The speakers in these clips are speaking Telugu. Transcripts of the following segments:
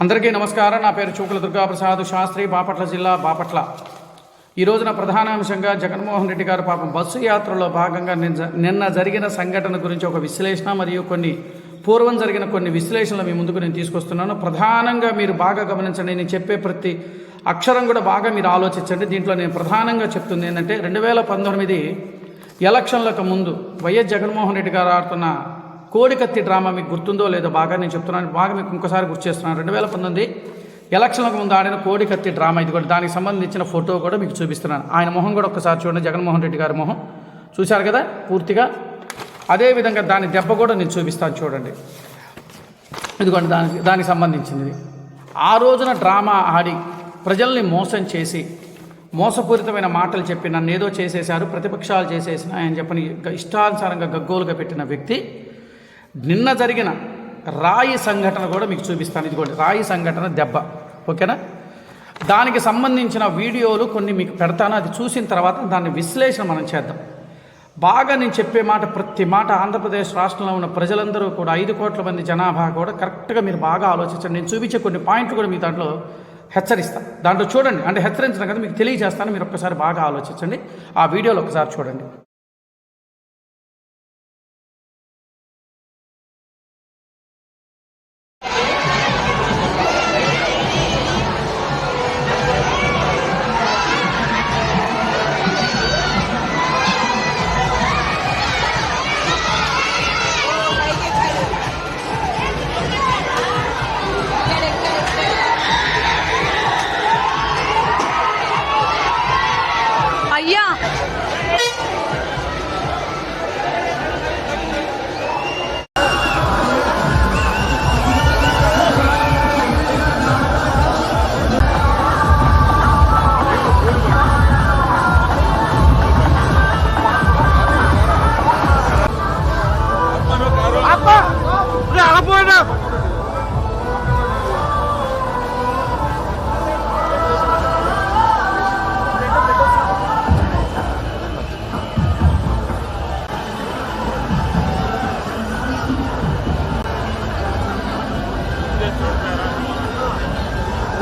అందరికీ నమస్కారం. నా పేరు చూకుల దుర్గాప్రసాద్. శాస్త్రి బాపట్ల జిల్లా బాపట్ల. ఈ రోజున ప్రధాన అంశంగా జగన్మోహన్ రెడ్డి గారు పాపం బస్సు యాత్రలో భాగంగా నిన్న- నిన్న జరిగిన సంఘటన గురించి ఒక విశ్లేషణ మరియు కొన్ని పూర్వం జరిగిన కొన్ని విశ్లేషణలు మీ ముందుకు నేను తీసుకొస్తున్నాను. ప్రధానంగా మీరు బాగా గమనించండి. నేను చెప్పే ప్రతి అక్షరం కూడా బాగా మీరు ఆలోచించండి. దీంట్లో నేను ప్రధానంగా చెప్తుంది ఏంటంటే రెండు వేల పంతొమ్మిది ఎలక్షన్లకు ముందు వైఎస్ జగన్మోహన్ రెడ్డి గారు ఆడుతున్న కోడికత్తి డ్రామా మీకు గుర్తుందో లేదో బాగా నేను చెప్తున్నాను. బాగా మీకు ఇంకోసారి గుర్తు చేస్తున్నాను. రెండు వేల పంతొమ్మిది ఎలక్షన్లకు ముందు ఆడిన కోడికత్తి డ్రామా ఇది కూడా దానికి సంబంధించిన ఫోటో కూడా మీకు చూపిస్తున్నాను. ఆయన మొహం కూడా ఒకసారి చూడండి. జగన్మోహన్ రెడ్డి గారి మొహం. చూశారు కదా? పూర్తిగా. అదేవిధంగా దాని దెబ్బ కూడా నేను చూపిస్తాను చూడండి. ఇదిగోండి దానికి దానికి సంబంధించింది ఆ రోజున డ్రామా ఆడి ప్రజల్ని మోసం చేసి మోసపూరితమైన మాటలు చెప్పి నన్ను ఏదో చేసేశారు ప్రతిపక్షాలు చేసేసిన ఆయన చెప్పని ఇష్టానుసారంగా గగ్గోలుగా పెట్టిన వ్యక్తి నిన్న జరిగిన రాయి సంఘటన కూడా మీకు చూపిస్తాను. ఇదిగోండి రాయి సంఘటన దెబ్బ. ఓకేనా? దానికి సంబంధించిన వీడియోలు కొన్ని మీకు పెడతాను. అది చూసిన తర్వాత దాన్ని విశ్లేషణ మనం చేద్దాం. బాగా నేను చెప్పే మాట ప్రతి మాట ఆంధ్రప్రదేశ్ రాష్ట్రంలో ఉన్న ప్రజలందరూ కూడా ఐదు కోట్ల మంది జనాభా కూడా కరెక్ట్గా మీరు బాగా ఆలోచించండి. నేను చూపించే కొన్ని పాయింట్లు కూడా మీ దాంట్లో హెచ్చరిస్తాను. దాంట్లో చూడండి. అంటే హెచ్చరించడం కదా మీకు తెలియజేస్తాను. మీరు ఒక్కసారి బాగా ఆలోచించండి. ఆ వీడియోలో ఒకసారి చూడండి.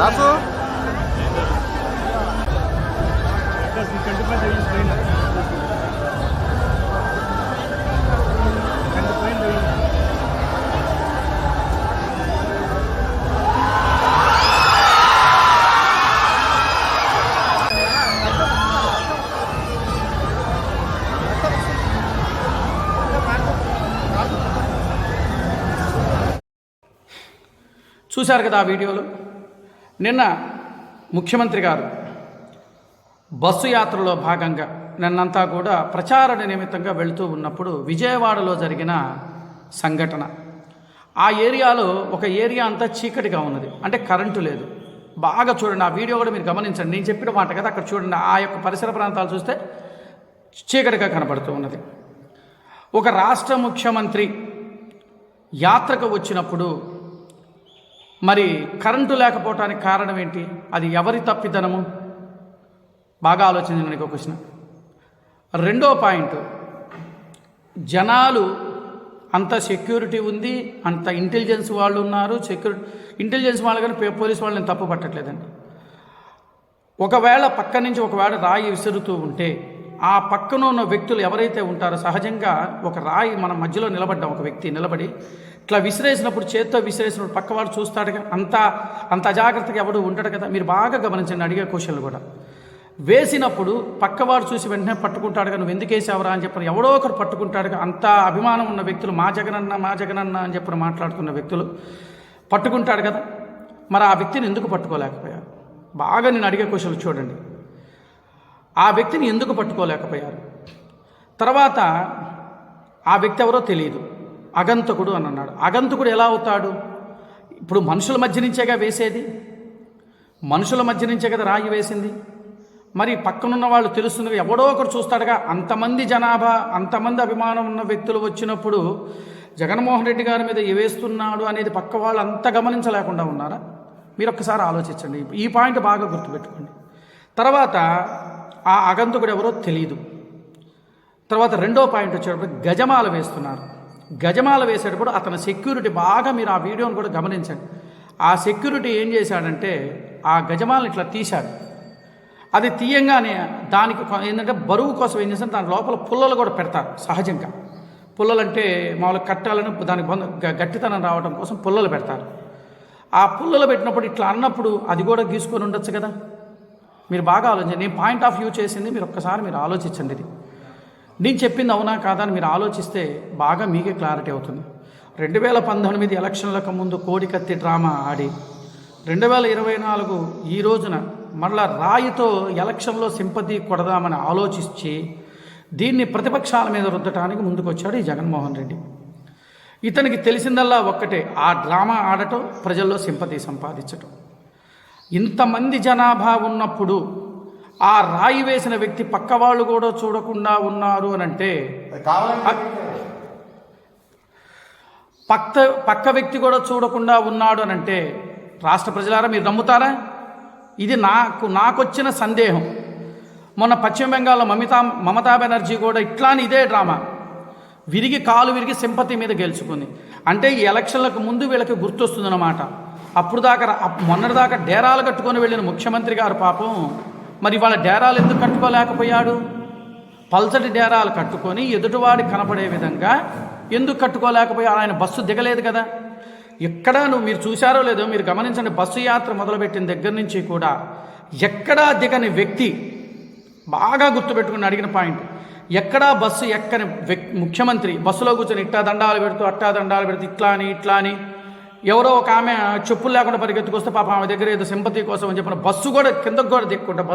దాసు చూశారు కదా ఆ వీడియోలో? నిన్న ముఖ్యమంత్రి గారు బస్సు యాత్రలో భాగంగా నిన్నంతా కూడా ప్రచార నిమిత్తంగా వెళుతూ ఉన్నప్పుడు విజయవాడలో జరిగిన సంఘటన. ఆ ఏరియాలో ఒక ఏరియా అంతా చీకటిగా ఉన్నది. అంటే కరెంటు లేదు. బాగా చూడండి ఆ వీడియో కూడా మీరు గమనించండి. నేను చెప్పిన మాట కదా అక్కడ చూడండి ఆ యొక్క పరిసర ప్రాంతాలు చూస్తే చీకటిగా కనబడుతూ ఉన్నది. ఒక రాష్ట్ర ముఖ్యమంత్రి యాత్రకు వచ్చినప్పుడు మరి కరెంటు లేకపోవటానికి కారణం ఏంటి? అది ఎవరి తప్పిదనము? బాగా ఆలోచించడానికి ఒక క్వశ్చన్. రెండో పాయింట్ జనాలు అంత సెక్యూరిటీ ఉంది అంత ఇంటెలిజెన్స్ వాళ్ళు ఉన్నారు సెక్యూరిటీ ఇంటెలిజెన్స్ వాళ్ళు కానీ పోలీస్ వాళ్ళని తప్పు పట్టట్లేదండి ఒకవేళ పక్క నుంచి ఒకవేళ రాయి విసురుతూ ఉంటే ఆ పక్కన ఉన్న వ్యక్తులు ఎవరైతే ఉంటారో సహజంగా ఒక రాయి మన మధ్యలో నిలబడ్డాం ఒక వ్యక్తి నిలబడి ఇట్లా విసిరేసినప్పుడు చేత్తో విసిరేసినప్పుడు పక్కవాడు చూస్తాడు కదా అంత అంత అజాగ్రత్తగా ఎవడు ఉంటాడు కదా. మీరు బాగా గమనించండి అడిగే క్వశ్చన్లు కూడా. వేసినప్పుడు పక్కవాడు చూసి వెంటనే పట్టుకుంటాడుగా నువ్వు ఎందుకు వేసావరా? అని చెప్పిన ఎవడో ఒకరు పట్టుకుంటాడుగా అంత అభిమానం ఉన్న వ్యక్తులు మా జగనన్న మా జగనన్న అని చెప్పి మాట్లాడుతున్న వ్యక్తులు. పట్టుకుంటాడు కదా. మరి ఆ వ్యక్తిని ఎందుకు పట్టుకోలేకపోయారు? బాగా నేను అడిగే క్వశ్చన్లు చూడండి. ఆ వ్యక్తిని ఎందుకు పట్టుకోలేకపోయారు? తర్వాత ఆ వ్యక్తి ఎవరో తెలియదు. అగంతకుడు అని అన్నాడు. అగంతకుడు ఎలా అవుతాడు? ఇప్పుడు మనుషుల మధ్య నుంచేగా వేసేది? మనుషుల మధ్య నుంచే కదా రాయి వేసింది? మరి పక్కనున్న వాళ్ళు తెలుస్తుంది ఎవడో ఒకరు చూస్తాడుగా. అంతమంది జనాభా అంతమంది అభిమానం ఉన్న వ్యక్తులు వచ్చినప్పుడు జగన్మోహన్ రెడ్డి గారి మీద వేస్తున్నాడు అనేది పక్క వాళ్ళు అంత గమనించలేకుండా ఉన్నారా? మీరు ఒక్కసారి ఆలోచించండి. ఈ పాయింట్ బాగా గుర్తుపెట్టుకోండి. తర్వాత ఆ అగంతకుడు ఎవరో తెలియదు తర్వాత రెండో పాయింట్ వచ్చేటప్పుడు గజమాల వేస్తున్నారు. గజమాల వేసేటప్పుడు అతని సెక్యూరిటీ బాగా మీరు ఆ వీడియోని కూడా గమనించండి. ఆ సెక్యూరిటీ ఏం చేశాడంటే ఆ గజమాలను ఇట్లా తీశాడు. అది తీయంగానే దానికి ఏంటంటే బరువు కోసం ఏం చేస్తాను దాని లోపల పుల్లలు కూడా పెడతారు సహజంగా. పుల్లలు అంటే మామూలుగా కట్టాలని దానికి బంధ గట్టితనం రావడం కోసం పుల్లలు పెడతారు. ఆ పుల్లలు పెట్టినప్పుడు ఇట్లా అన్నప్పుడు అది కూడా గీసుకొని ఉండొచ్చు కదా? మీరు బాగా ఆలోచించండి. నేను పాయింట్ ఆఫ్ వ్యూ చేసింది మీరు ఒక్కసారి మీరు ఆలోచించండి ఇది. నేను చెప్పింది అవునా కాదా అని మీరు ఆలోచిస్తే బాగా మీకే క్లారిటీ అవుతుంది. రెండు వేల పంతొమ్మిది ఎలక్షన్లకు ముందు కోడికత్తి డ్రామా ఆడి రెండు వేల ఇరవై నాలుగు ఈ రోజున మళ్ళా రాయితో ఎలక్షన్లో సింపతి కొడదామని ఆలోచించి దీన్ని ప్రతిపక్షాల మీద రుద్దటానికి ముందుకొచ్చాడు ఈ జగన్మోహన్ రెడ్డి. ఇతనికి తెలిసిందల్లా ఒక్కటే ఆ డ్రామా ఆడటం ప్రజల్లో సింపతి సంపాదించటం. ఇంతమంది జనాభా ఉన్నప్పుడు ఆ రాయి వేసిన వ్యక్తి పక్క వాళ్ళు కూడా చూడకుండా ఉన్నారు అని అంటే పక్క పక్క వ్యక్తి కూడా చూడకుండా ఉన్నాడు అని అంటే రాష్ట్ర ప్రజలారా మీరు నమ్ముతారా? ఇది నాకు నాకొచ్చిన సందేహం. మొన్న పశ్చిమ బెంగాల్లో మమితా మమతా బెనర్జీ కూడా ఇట్లాని ఇదే డ్రామా. విరిగి కాలు విరిగి సింపతి మీద గెలుచుకుంది. అంటే ఈ ఎలక్షన్లకు ముందు వీళ్ళకి గుర్తొస్తుందన్నమాట. అప్పుడు దాకా మొన్నటిదాకా డేరాలు కట్టుకొని వెళ్ళిన ముఖ్యమంత్రి గారు పాపం మరి వాళ్ళ డేరాలు ఎందుకు కట్టుకోలేకపోయాడు? పల్చటి డేరాలు కట్టుకొని ఎదుటివాడి కనపడే విధంగా ఎందుకు కట్టుకోలేకపోయాడు? ఆయన బస్సు దిగలేదు కదా. ఎక్కడా నువ్వు మీరు చూశారో లేదో మీరు గమనించండి బస్సు యాత్ర మొదలుపెట్టిన దగ్గర నుంచి కూడా ఎక్కడా దిగని వ్యక్తి బాగా గుర్తుపెట్టుకుని అడిగిన పాయింట్. ఎక్కడా బస్సు ఎక్కని వ్యక్ ముఖ్యమంత్రి బస్సులో కూర్చొని ఇట్టా దండాలు పెడుతూ అట్టా దండాలు పెడుతూ ఇట్లా అని ఇట్లా అని ఎవరో ఒక ఆమె చెప్పులు లేకుండా పరిగెత్తుకొస్తే పాప ఆమె దగ్గర ఏదో సింపతి కోసం అని చెప్పిన బస్సు కూడా కిందకు కూడా దిక్కుండా బస్సు